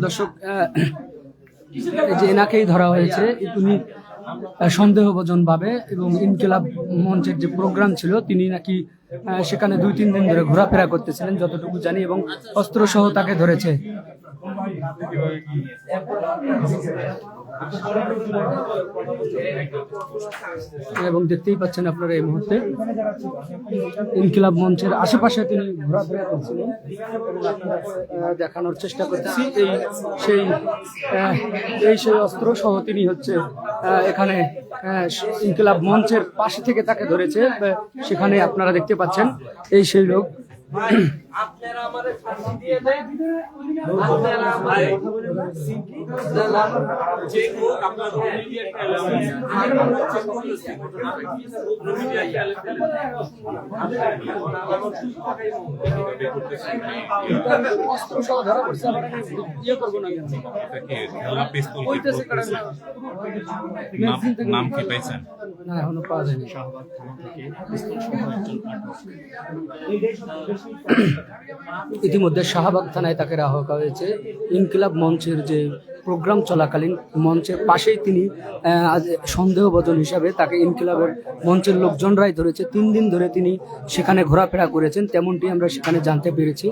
দর্শক যে এনাকেই ধরা হয়েছে তিনি আহ, সন্দেহভাজন ভাবে এবং ইনকিলাব মঞ্চের যে প্রোগ্রাম ছিল তিনি নাকি সেখানে দুই তিন দিন ধরে ঘোরাফেরা করতেছিলেন যতটুকু জানি এবং অস্ত্র সহ তাকে ধরেছে। এবং দেখতেই পাচ্ছেন আপনারা এই মুহূর্তে ইনকিলাব মঞ্চের আশেপাশে তিনি ঘোরাফেরা করছিলেন। দেখানোর চেষ্টা করতেছি এই সেই এই সেই অস্ত্র সহ তিনি হচ্ছে এখানে ইনকিলাব মঞ্চের পাশে থেকে তাকে ধরেছে। সেখানে আপনারা দেখতে পাচ্ছেন, এই সেই লোক। আপনারা আমাদের ফাঁসি দিয়ে দেন। আপনারা আমাদের যে হোক আপনার মিডিয়া খেলা আমরা হচ্ছে বলছি মিডিয়া খেলা অস্ত্র সহ ধরা পড়ছে আমরা ইয়ে করব না কেন? এটাকে পিস্তল কি কারণ নাম কি পাইছেন না এখনও পাওয়া যায়নি ইতিমধ্যে শাহবাগ থানায় তাকে রাখা হয়েছে। ইনকিলাব মঞ্চের যে প্রোগ্রাম চলাকালীন মঞ্চের পাশেই তিনি সন্দেহভাজন হিসাবে তাকে ইনকিলাবের মঞ্চের লোকজনরাই ধরেছে। তিন দিন ধরে তিনি সেখানে ঘোরাফেরা করেছেন তেমনটি আমরা সেখানে জানতে পেরেছি।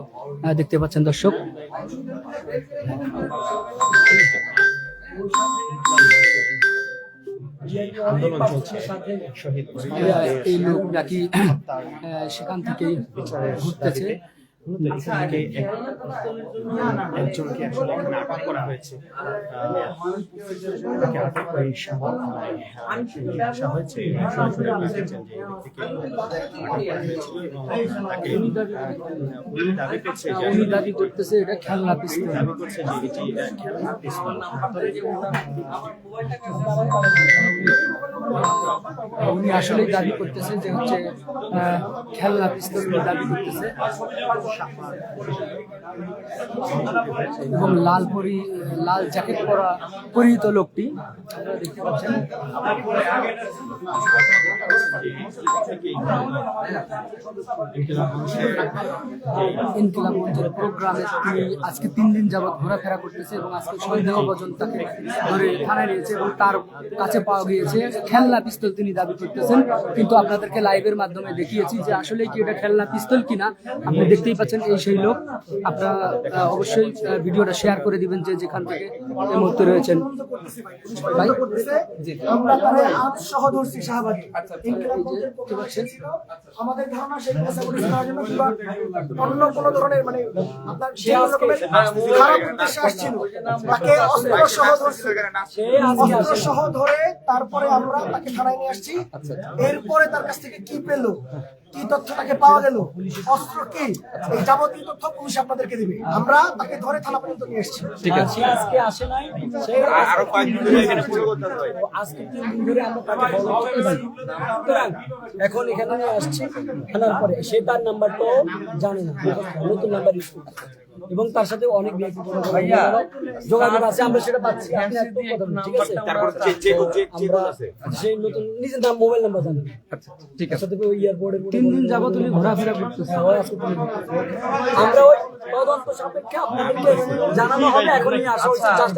দেখতে পাচ্ছেন দর্শক। আন্দোলন চলছে শহীদ এই লোক নাকি সেখান থেকেই ঘুরতেছে। এক- একজনকে আসলে এখানে আটক করা হয়েছে। তাকে আটক করে দাবি করছে যে উনি দাবি করতেছে এটা খেলনা পিস্তল। দাবি করছে যে এটি আহ, খেলনা পিস্তল। উনি আসলেই দাবি করতেছে যে হচ্ছে খেলনা পিস্তল দাবি করতেছে। এবং লাল পরি লাল জ্যাকেট পরা পরিহিত লোকটি। আপনারা দেখতে পাচ্ছেন ইনকিলাব মঞ্চের প্রোগ্রামে তিনি আজকে তিন দিন যাবৎ ঘোরাফেরা করতেছে এবং আজকে সন্দেহ পর্যন্ত তাকে ধরে থানায় নিয়েছে এবং তার কাছে পাওয়া গিয়েছে খেলনা পিস্তল তিনি দাবি করতেছেন। কিন্তু আপনাদেরকে লাইভের মাধ্যমে দেখিয়েছি যে আসলে কি এটা খেলনা পিস্তল কিনা? আপনি দেখতেই পাচ্ছেন এই সেই লোক। আপনারা অবশ্যই ভিডিওটা শেয়ার করে দিবেন যে যেখান থেকে এই মুহূর্তে রয়েছেন। ভাই? আমরা আজ সহদর্শী শাহবাগী আমাদের ধারণা করার জন্য কিংবা অন্য কোনো ধরনের মানে আপনার যে রকমের খারাপ উদ্দেশ্যে আসছিল। তাকে অস্ত্র সহ অস্ত্র সহ ধরে তারপরে আমরা তাকে থানায় নিয়ে আসছি। এরপরে তার কাছ থেকে কি পেল? কি তথ্যটাকে পাওয়া গেল? অস্ত্র কি? এই যাবতীয় তথ্য পুলিশ আপনাদেরকে দিবে। আমরা তাকে ধরে থানা পর্যন্ত নিয়ে এসেছি। ঠিক আছে। আজকে আসে নাই। আরও এখানে আজকে তিন দিন ধরে আমরা তাকে সুতরাং এখন এখানে আসছি। খেলার পরে। সে তার নাম্বারটাও জানে না। নতুন নাম্বার ইউজ করতে এবং তার সাথে অনেক যোগাযোগ আছে আমরা সেটা পাচ্ছি। ঠিক আছে? সেই নতুন নিজের নাম মোবাইল নাম্বার জানি ঠিক আছে। ওই এয়ারপোর্টে তিন দিন যাব তুমি ঘোরাফেরা করতেছে। আমরা ওই তদন্ত সাপেক্ষে আপনাদেরকে জানানো হবে এখনই আসা হয়েছে। just